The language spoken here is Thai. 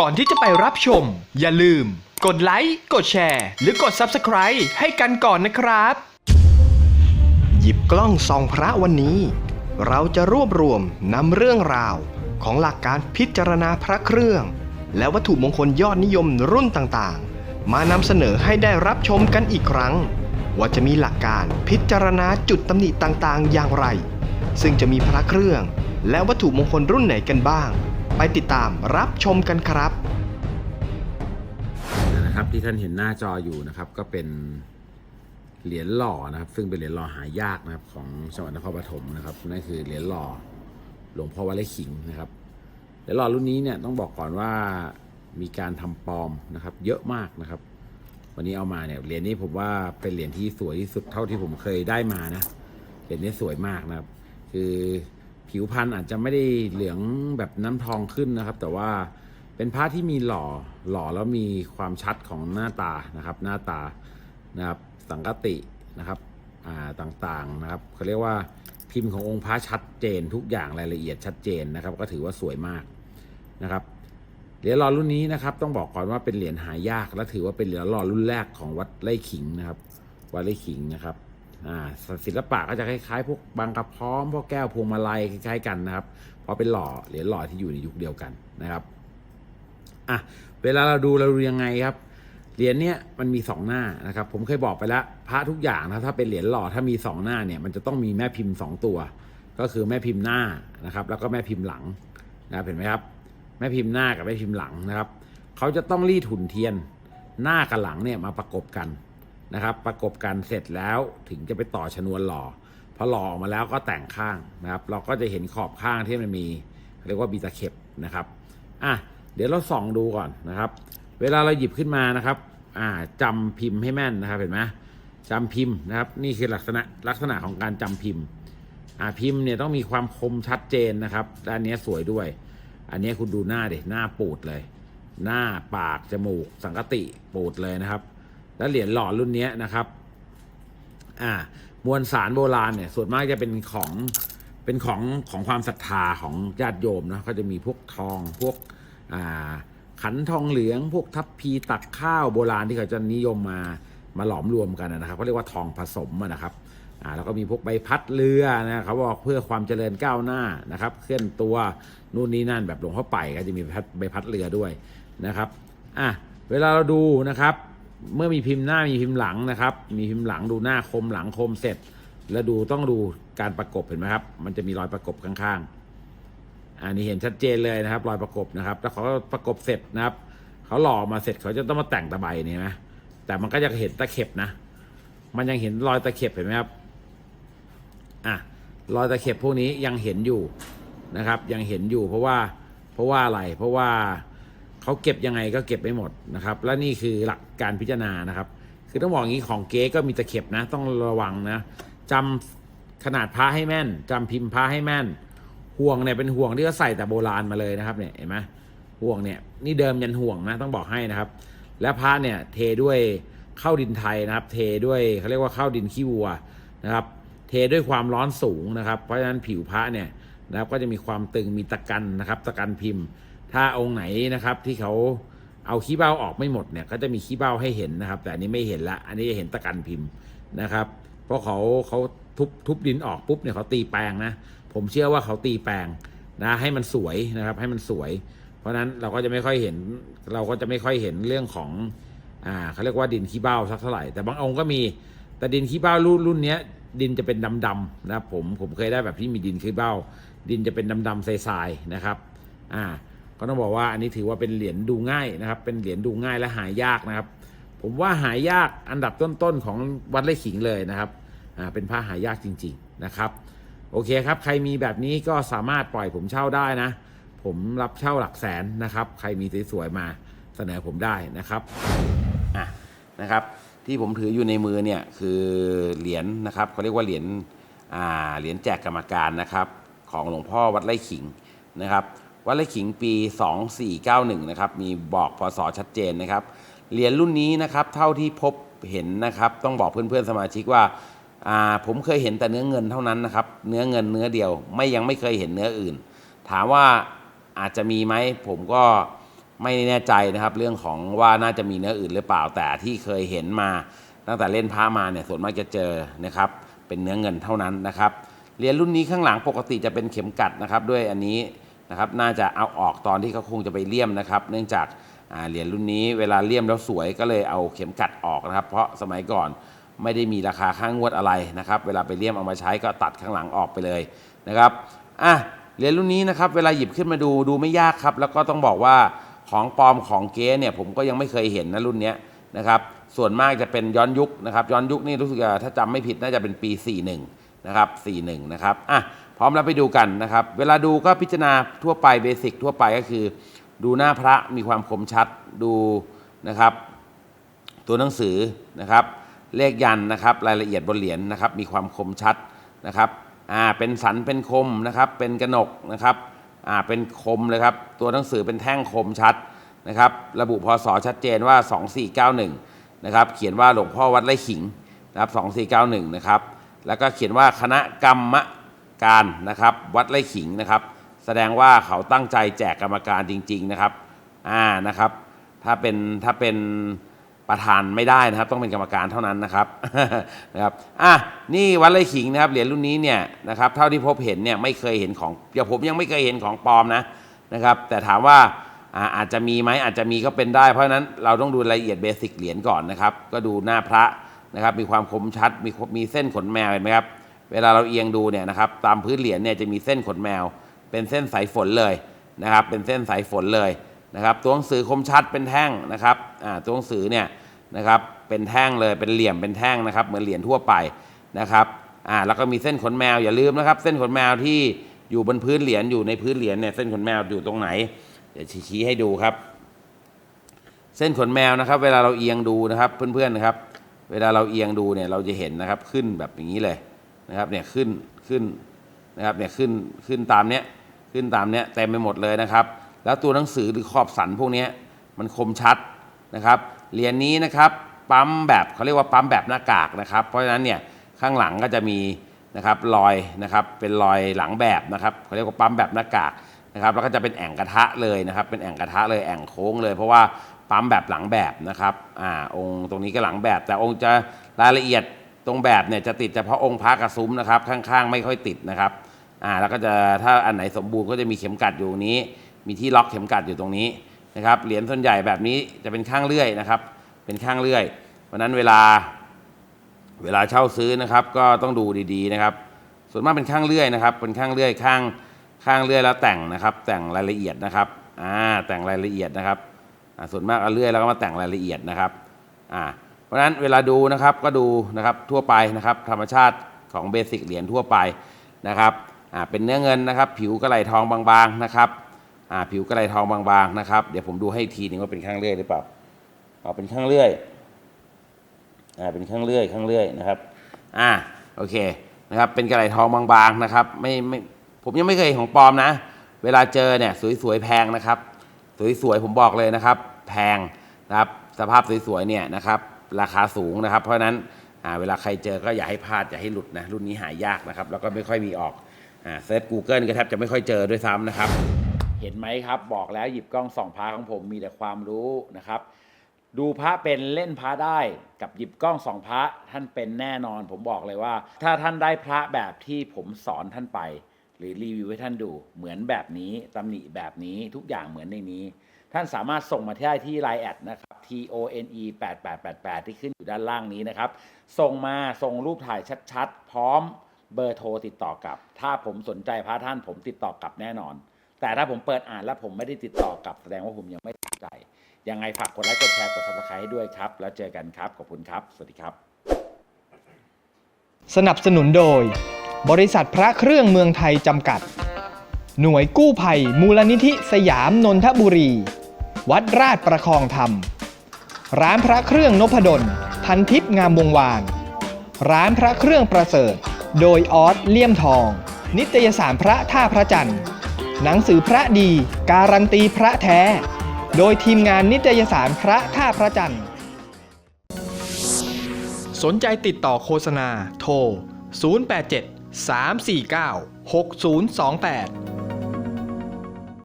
ก่อนที่จะไปรับชม อย่าลืม กดไลค์กดแชร์ หรือกด Subscribe ให้กันก่อนนะครับ หยิบกล้องส่องพระวันนี้ เราจะรวบรวมนำเรื่องราว ของหลักการพิจารณาพระเครื่อง และวัตถุมงคลยอดนิยมรุ่นต่างๆ มานำเสนอให้ได้รับชมกันอีกครั้ง ว่าจะมีหลักการพิจารณาจุดตำหนิต่างๆ อย่างไร ซึ่งจะมีพระเครื่อง และวัตถุมงคลรุ่นไหนกันบ้าง ไปติดตามรับชมกันครับนะครับที่ท่านเห็นหน้าจออยู่นะครับก็เป็นเหรียญหล่อนะครับ ซึ่งเป็นเหรียญหล่อหายากนะครับ ของจังหวัดนครปฐมนะครับนั่นคือเหรียญหล่อหลวงพ่อวัดไร่ขิงนะครับเหรียญหล่อรุ่นนี้เนี่ยต้องบอกก่อนว่ามีการทำปลอมนะครับ เยอะมากนะครับ วันนี้เอามาเนี่ยเหรียญนี้ผมว่าเป็นเหรียญที่สวยที่สุดเท่าที่ผมเคยได้มานะเหรียญนี้สวยมากนะครับ คือ ผิวพรรณอาจจะไม่ได้เหลืองแบบน้ำทองขึ้นนะครับ แต่ว่าเป็นพระที่มีหล่อหล่อแล้วมีความชัดของหน้าตานะครับ หน้าตานะครับสังกตินะครับอ่าต่างๆนะครับเขาเรียกว่าพิมพ์ขององค์พระชัดเจนทุกอย่างรายละเอียดชัดเจนนะครับ ก็ถือว่าสวยมากนะครับเหรียญหล่อรุ่นนี้นะครับต้องบอกก่อนว่าเป็นเหรียญหายากและถือว่าเป็นเหรียญหล่อรุ่นแรกของวัดไร่ขิงนะครับ วัดไร่ขิงนะครับ ศิลปะก็จะคล้ายๆ พวกบางกระพร้อมพวกแก้วพวงมาลัยคล้ายๆกันนะครับ เพราะเป็นหล่อเหรียญหล่อที่อยู่ในยุคเดียวกันนะครับอะเวลาเราดูเราดูยังไงครับเหรียญเนี้ยมันมีสองหน้านะครับ ผมเคยบอกไปแล้วพระทุกอย่างนะถ้าเป็นเหรียญหล่อถ้ามีสองหน้าเนี่ยมันจะต้องมีแม่พิมพ์สองตัว ก็คือแม่พิมพ์หน้านะครับ แล้วก็แม่พิมพ์หลังนะครับเห็นไหมครับ แม่พิมพ์หน้ากับแม่พิมพ์หลังนะครับเขาจะต้องรีดหุ่นเทียนหน้ากับหลังเนี่ยมาประกบกัน นะครับ ประกบกันเสร็จแล้วถึงจะไปต่อชนวนหล่อพอหล่อออกมาแล้วก็แต่งข้างนะครับ เราก็จะเห็นขอบข้างที่มันมีเรียกว่าบีตะเข็บนะครับอะเดี๋ยวเราส่องดูก่อนนะครับ เวลาเราหยิบขึ้นมานะครับอ่าจำพิมพ์ให้แม่นนะครับเห็นไหมจำพิมพ์นะครับ นี่คือลักษณะลักษณะของการจำพิมพ์อ่าพิมพ์เนี่ยต้องมีความคมชัดเจนนะครับด้านนี้สวยด้วย อันนี้คุณดูหน้าดิหน้าปูดเลย หน้าปากจมูกสังกติปูดเลยนะครับ แล้วเหรียญหล่อรุ่นนี้นะครับ อ่ามวลสารโบราณเนี่ยส่วนมากจะเป็นของเป็นของของความศรัทธาของญาติโยมนะก็จะมีพวกทองพวกอ่าขันทองเหลือง พวกทัพพีตักข้าวโบราณที่เขาจะนิยมมามาหลอมรวมกันนะครับเขาเรียกว่าทองผสมนะครับอ่าแล้วก็มีพวกใบพัดเรือนะเขาบอกเพื่อความเจริญก้าวหน้านะครับ เคลื่อนตัวนู่นนี่นั่นแบบหลวงพ่อไปก็จะมีพัดใบพัดเรือด้วยนะครับอะเวลาเราดูนะครับ เมื่อมีพิมพ์หน้ามีพิมพ์หลังนะครับ มีพิมพ์หลังดูหน้าคมหลังคมเสร็จ แล้วดูต้องดูการประกบเห็นไหมครับ มันจะมีรอยประกบข้างๆ อันนี้เห็นชัดเจนเลยนะครับ รอยประกบนะครับแล้วเขาประกบเสร็จนะครับเขาหล่อมาเสร็จเขาจะต้องมาแต่งตะไบเนี่ยนะแต่มันก็จะเห็นตะเข็บนะ มันยังเห็นรอยตะเข็บเห็นไหมครับอะรอยตะเข็บพวกนี้ยังเห็นอยู่นะครับ ยังเห็นอยู่เพราะว่าเพราะว่าอะไรเพราะว่า เขาเก็บยังไงก็เก็บไม่หมดนะครับ และนี่คือหลักการพิจารณานะครับ คือต้องบอกอย่างนี้ของเก๊ก็มีตะเข็บนะ ต้องระวังนะจำขนาดพระให้แม่นจำพิมพ์พระให้แม่น ห่วงเนี่ยเป็นห่วงที่เขาใส่แต่โบราณมาเลยนะครับเนี่ยเห็นไหมห่วงเนี่ยนี่เดิมยันห่วงนะต้องบอกให้นะครับ และพระเนี่ยเทด้วยข้าวดินไทยนะครับ เทด้วยเขาเรียกว่าข้าวดินขี้วัวนะครับ เทด้วยความร้อนสูงนะครับ เพราะฉะนั้นผิวพระเนี่ยนะครับก็จะมีความตึงมีตะกันนะครับ ตะกันพิมพ์ ถ้าองค์ไหนนะครับที่เขาเอาขี้เบ้าออกไม่หมดเนี่ยก็จะมีขี้เบ้าให้เห็นนะครับ แต่อันนี้ไม่เห็นละ อันนี้จะเห็นตะกันพิมพ์นะครับ เพราะเขาเขาทุบทุบดินออกปุ๊บเนี่ยเขาตีแปลงนะ ผมเชื่อว่าเขาตีแปลงนะให้มันสวยนะครับ ให้มันสวย เพราะฉะนั้นเราก็จะไม่ค่อยเห็น เราก็จะไม่ค่อยเห็นเรื่องของอ่าเขาเรียกว่าดินขี้เบ้าสักเท่าไหร่แต่บางองค์ก็มีแต่ดินขี้เบ้ารุ่นรุ่นเนี้ยดินจะเป็นดำๆนะครับผมผมเคยได้แบบที่มีดินขี้เบ้า ดินจะเป็นดำๆทรายๆนะครับ อ่า ก็ต้องบอกว่าอันนี้ถือว่าเป็นเหรียญดูง่ายนะครับ เป็นเหรียญดูง่ายและหายากนะครับ ผมว่าหายากอันดับต้นๆของวัดไร่ขิงเลยนะครับอ่าเป็นผ้าหายากจริง ๆนะครับ โอเคครับ ใครมีแบบนี้ก็สามารถปล่อยผมเช่าได้นะ ผมรับเช่าหลักแสนนะครับ ใครมีสวยๆมาเสนอผมได้นะครับอะนะครับที่ผมถืออยู่ในมือเนี่ยคือเหรียญนะครับเขาเรียกว่าเหรียญอ่าเหรียญแจกกรรมการนะครับ ของหลวงพ่อวัดไร่ขิงนะครับ วัดไร่ขิงปี 2491 นะครับ มีบอกพศชัดเจนนะครับ เหรียญรุ่นนี้นะครับ เท่าที่พบเห็นนะครับ ต้องบอกเพื่อนๆสมาชิกว่าผมเคยเห็นแต่เนื้อเงินเท่านั้นนะครับ เนื้อเงินเนื้อเดียว ไม่ยังไม่เคยเห็นเนื้ออื่น ถามว่าอาจจะมีไหมผมก็ไม่แน่ใจนะครับ เรื่องของว่าน่าจะมีเนื้ออื่นหรือเปล่าแต่ที่เคยเห็นมา ตั้งแต่เล่นพระมาเนี่ยส่วนมากจะเจอนะครับ เป็นเนื้อเงินเท่านั้นนะครับเหรียญรุ่นนี้ข้างหลังปกติจะเป็นเข็มกัดนะครับ ด้วยอันนี้ นะครับน่าจะเอาออกตอนที่เขาคงจะไปเลี่ยมนะครับ เนื่องจากเหรียญรุ่นนี้เวลาเลี่ยมแล้วสวยก็เลยเอาเข็มกัดออกนะครับ เพราะสมัยก่อนไม่ได้มีราคาค่างวดอะไรนะครับ เวลาไปเลี่ยมเอามาใช้ก็ตัดข้างหลังออกไปเลยนะครับอะเหรียญรุ่นนี้นะครับเวลาหยิบขึ้นมาดูดูไม่ยากครับ แล้วก็ต้องบอกว่าของปลอมของเก๊เนี่ยผมก็ยังไม่เคยเห็นนะรุ่นนี้นะครับส่วนมากจะเป็นย้อนยุคนะครับย้อนยุคนี่รู้สึกถ้าจำไม่ผิดน่าจะเป็นปี 41นะครับ41นะครับอะ ร้อมแล้วไปดูกันนะครับ เวลาดูก็พิจารณาทั่วไปเบสิกทั่วไปก็คือ ดูหน้าพระมีความคมชัดดูนะครับ ตัวหนังสือนะครับ เลขยันนะครับ รายละเอียดบนเหรียญนะครับ มีความคมชัดนะครับอ่าเป็นสันเป็นคมนะครับ เป็นกระหนกนะครับอ่าเป็นคมเลยครับ ตัวหนังสือเป็นแท่งคมชัดนะครับ ระบุพศชัดเจนว่า 2491นะครับ เขียนว่าหลวงพ่อวัดไร่ขิงนะครับ2491นะครับ แล้วก็เขียนว่าคณะกรรม การนะครับวัดไร่ขิงนะครับ แสดงว่าเขาตั้งใจแจกกรรมการจริง ๆนะครับอ่านะครับ ถ้าเป็นถ้าเป็นประธานไม่ได้นะครับ ต้องเป็นกรรมการเท่านั้นนะครับนะครับอะนี่วัดไร่ขิงนะครับเหรียญรุ่นนี้เนี่ยนะครับเท่าที่พบเห็นเนี่ยไม่เคยเห็นของเดี๋ยวผมยังไม่เคยเห็นของปลอมนะนะครับ แต่ถามว่าอ่าอาจจะมีไหมอาจจะมีก็เป็นได้เพราะฉะนั้นเราต้องดูรายละเอียดเบสิกเหรียญก่อนนะครับ ก็ดูหน้าพระนะครับ มีความคมชัดมีมีเส้นขนแมวเห็นไหมครับ เวลาเราเอียงดูเนี่ยนะครับตามพื้นเหรียญเนี่ยจะมีเส้นขนแมว เป็นเส้นสายฝนเลยนะครับเป็นเส้นสายฝนเลยนะครับตัวหนังสือคมชัดเป็นแท่งนะครับอ่าตัวหนังสือเนี่ยนะครับเป็นแท่งเลยเป็นเหลี่ยมเป็นแท่งนะครับเหมือนเหรียญทั่วไปนะครับอ่าแล้วก็มีเส้นขนแมวอย่าลืมนะครับ เส้นขนแมวที่อยู่บนพื้นเหรียญอยู่ในพื้นเหรียญเนี่ยเส้นขนแมวอยู่ตรงไหน เดี๋ยวชี้ให้ดูครับ เส้นขนแมวนะครับ เวลาเราเอียงดูนะครับเพื่อนๆนะครับ เวลาเราเอียงดูเนี่ยเราจะเห็นนะครับขึ้นแบบอย่างนี้เลย นะครับเนี่ยขึ้นขึ้นนะครับเนี่ยขึ้นขึ้นตามเนี้ยขึ้นตามเนี้ยเต็มไปหมดเลยนะครับ แล้วตัวหนังสือหรือขอบสันพวกเนี้ยมันคมชัดนะครับเหรียญนี้นะครับปั๊มแบบเขาเรียกว่าปั๊มแบบหน้ากากนะครับ เพราะฉะนั้นเนี่ยข้างหลังก็จะมีนะครับรอยนะครับเป็นรอยหลังแบบนะครับเขาเรียกว่าปั๊มแบบหน้ากากนะครับแล้วก็จะเป็นแอ่งกระทะเลยนะครับ เป็นแอ่งกระทะเลยแอ่งโค้งเลย เพราะว่าปั๊มแบบหลังแบบนะครับอ่าองค์ตรงนี้ก็หลังแบบ แต่องค์จะรายละเอียด ตรงแบบเนี่ยจะติดเฉพาะองค์พระกระซุ้มนะครับ ข้างๆ ไม่ค่อยติดนะครับอ่าแล้วก็จะถ้าอันไหนสมบูรณ์ก็จะมีเข็มกัดอยู่ตรงนี้ มีที่ล็อกเข็มกัดอยู่ตรงนี้นะครับเหรียญส่วนใหญ่แบบนี้จะเป็นข้างเลื่อยนะครับ เป็นข้างเลื่อยเพราะนั้นเวลาเวลาเช่าซื้อนะครับก็ต้องดูดีๆนะครับ ส่วนมากเป็นข้างเลื่อยนะครับ เป็นข้างเลื่อยข้างข้างเลื่อยแล้วแต่งนะครับ แต่งรายละเอียดนะครับอ่าแต่งรายละเอียดนะครับอ่าส่วนมากเอาเลื่อยแล้วก็มาแต่งรายละเอียดนะครับอ่า ราะฉะนั้นเวลาดูนะครับก็ดูนะครับทั่วไปนะครับธรรมชาติของเบสิกเหรียญทั่วไปนะครับอ่าเป็นเนื้อเงินนะครับ ผิวกระไหลทองบางๆนะครับอ่าผิวกระไหลทองบางๆนะครับ เดี๋ยวผมดูให้ทีหนึงว่าเป็นข้างเลื่อยหรือเปล่าเอเป็นข้างเลื่อยอ่าเป็นข้างเลื่อยข้างเลื่อยนะครับอ่าโอเคนะครับเป็นกระไหลทองบางๆนะครับไม่ไม่ผมยังไม่เคยเห็นของปลอมนะ เวลาเจอเนี่ยสวยๆแพงนะครับ สวยๆผมบอกเลยนะครับ แพงนะครับสภาพสวยๆเนี่ยนะครับ ราคาสูงนะครับ เพราะนั้นเวลาใครเจอก็อย่าให้พลาดอย่าให้หลุดนะรุ่นนี้หายากนะครับ แล้วก็ไม่ค่อยมีออกเซิร์ช Google ก็แทบจะไม่ค่อยเจอด้วยซ้ำนะครับ เห็นไหมครับ บอกแล้วหยิบกล้องส่องพระของผมมีแต่ความรู้นะครับ ดูพระเป็นเล่นพระได้กับหยิบกล้องสองพระท่านเป็นแน่นอน ผมบอกเลยว่า ถ้าท่านได้พระแบบที่ผมสอนท่านไป หรือรีวิวให้ท่านดูเหมือนแบบนี้ตำหนิแบบนี้ทุกอย่างเหมือนในนี้ ท่านสามารถส่งมาที่ได้ที่ Line แอดนะครับ T O N E 8888ที่ขึ้นอยู่ด้านล่างนี้นะครับ ส่งมาส่งรูปถ่ายชัดๆ พร้อมเบอร์โทรติดต่อกลับ ถ้าผมสนใจพระท่านผมติดต่อกลับแน่นอน แต่ถ้าผมเปิดอ่านแล้วผมไม่ได้ติดต่อกลับแสดงว่าผมยังไม่สนใจ ยังไงฝากกดไลค์กดแชร์กด subscribe ให้ด้วยครับ แล้วเจอกันครับ ขอบคุณครับ สวัสดีครับ สนับสนุนโดย บริษัทพระเครื่องเมืองไทยจำกัด หน่วยกู้ภัย มูลนิธิสยามนนทบุรี วัดราชประคองธรรม ร้านพระเครื่องนพดล พันทิพย์งามวงวาน ร้านพระเครื่องประเสริฐ โดยออสเลี่ยมทอง นิตยสารพระท่าพระจันทร์ หนังสือพระดี การันตีพระแท้ โดยทีมงานนิตยสารพระท่าพระจันทร์ สนใจติดต่อโฆษณาโทร 087 349 6028